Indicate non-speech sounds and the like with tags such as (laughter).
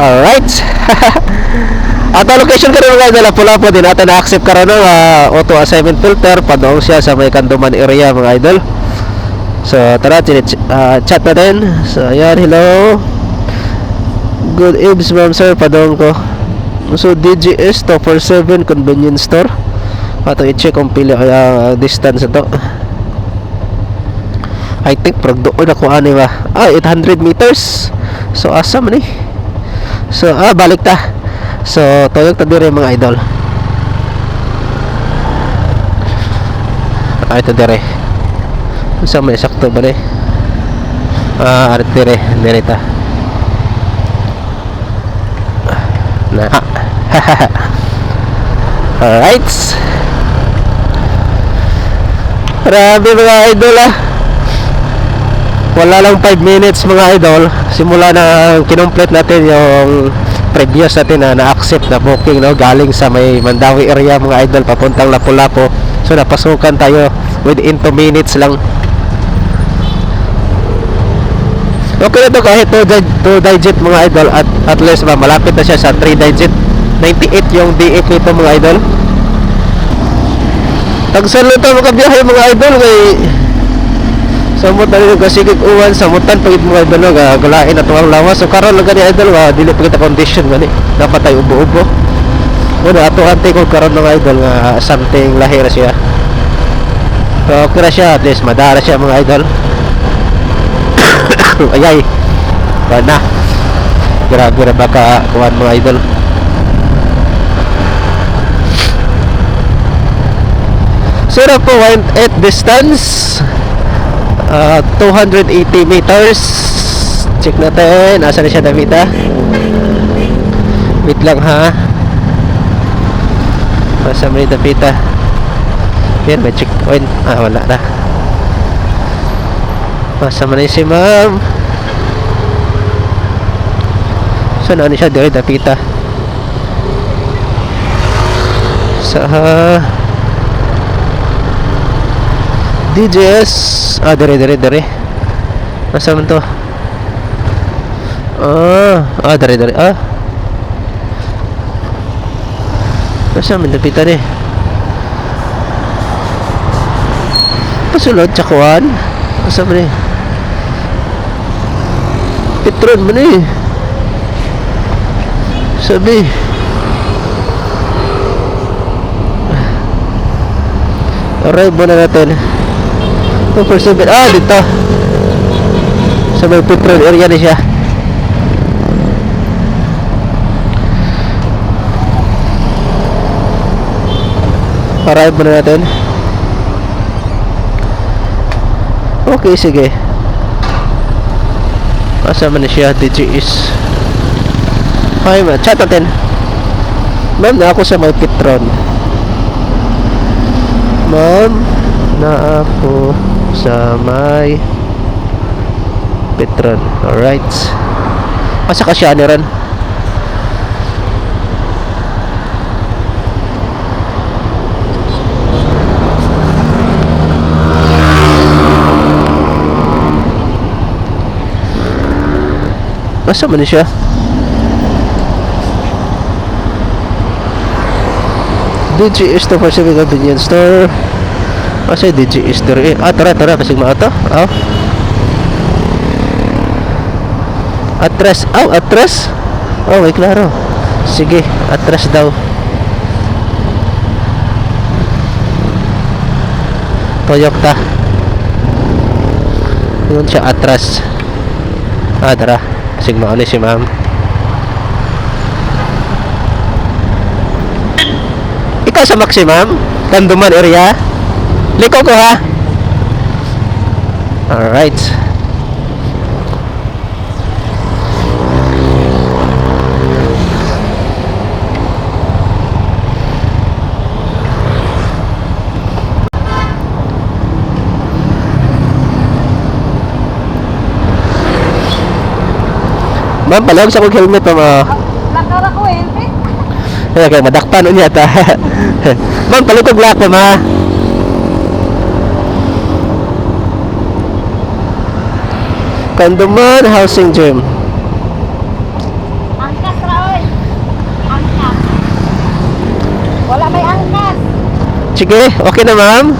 Alright. (laughs) Ato location karon mga idol, pula po din natin na-accept karon ng ah, auto assignment filter padong siya sa may Kanduman area mga idol. So tara chin ah, chat natin. So ayan, hello. Good evening ma'am sir, padong ko. So DGS 247 convenience store. Ato i-check kung pili kaya distance ito. I think prog doon ako ani ba. Ah, 800 meters. So asa man eh. So ah balik ta. So tuyok ta dire mga idol. Ah, ito dire. Sa may sakto ba ni? Ah, arit dire, dire ta. Na. (laughs) Alright. Grabe mga idol ah. Wala lang 5 minutes mga idol. Simula na kinomplete natin yung previous natin na na-accept na booking no galing sa may Mandawi area mga idol papuntang Lapu-Lapu. So napasukan tayo within 2 minutes lang. Okay na to kahit 2 digit mga idol at at least ba malapit na siya sa 3 digit. 98 yung DF nito mga idol. Tagsan lang ito mga biyahe mga idol kay Samot na rin uwan, samutan pagit mga idol no, gagalain na tuwang lawas. So karon lang gani idol, nga dili pa kita condition gani. Dapat tayo ubo-ubo. Bueno, ato ante ko karon mga idol nga something lahir siya. So okay na siya, at least madara siya mga idol. (coughs) Ayay. Wala na. Grabe na baka kuhan mga idol. Zero po 1.8 distance uh, 280 meters. Check natin asa na siya Davida? Wait lang ha? Asa mo ni Davida. Yan may checkpoint. Ah wala na. Asa mo na si ma'am. Saan na siya dire Davida? Sa DJS ah dire dire dire nasa man to? Ah ah dire dire ah. Nasa man napita ni pasulod sa kuwan nasa man ni Petron man ni sabi. Arrive muna natin Oh, first of Ah, dito. Sa may petrol area na siya. Arrive muna natin. Okay, sige. Asa man na siya? DGS. Okay, ma. Chat natin. Ma'am, na ako sa may Petron. Ma'am, na ako sa may Petron. Alright. Asa ka siya ran? Asa man siya? To for Civic Convenience Store. Kasi DGS dire. Ah, tara, tara. Kasi maato. Ah. Atres. Oh, atres. Oh, may klaro. Sige, atres daw. Toyota. Yun siya atras. Ah, tara. Sige, mauli si ma'am. Ikaw sa maximum? Kanduman area? Liko ko ha. Alright. Ma'am, palawag sa kong helmet pa ma. Lakara ko eh. Kaya madakpan unya ta. (laughs) Ma'am, palukog lahat pa ma. Kandaman Housing Gym. Angkas Raul. Angkas. Wala may angkas. Sige, okay na ma'am.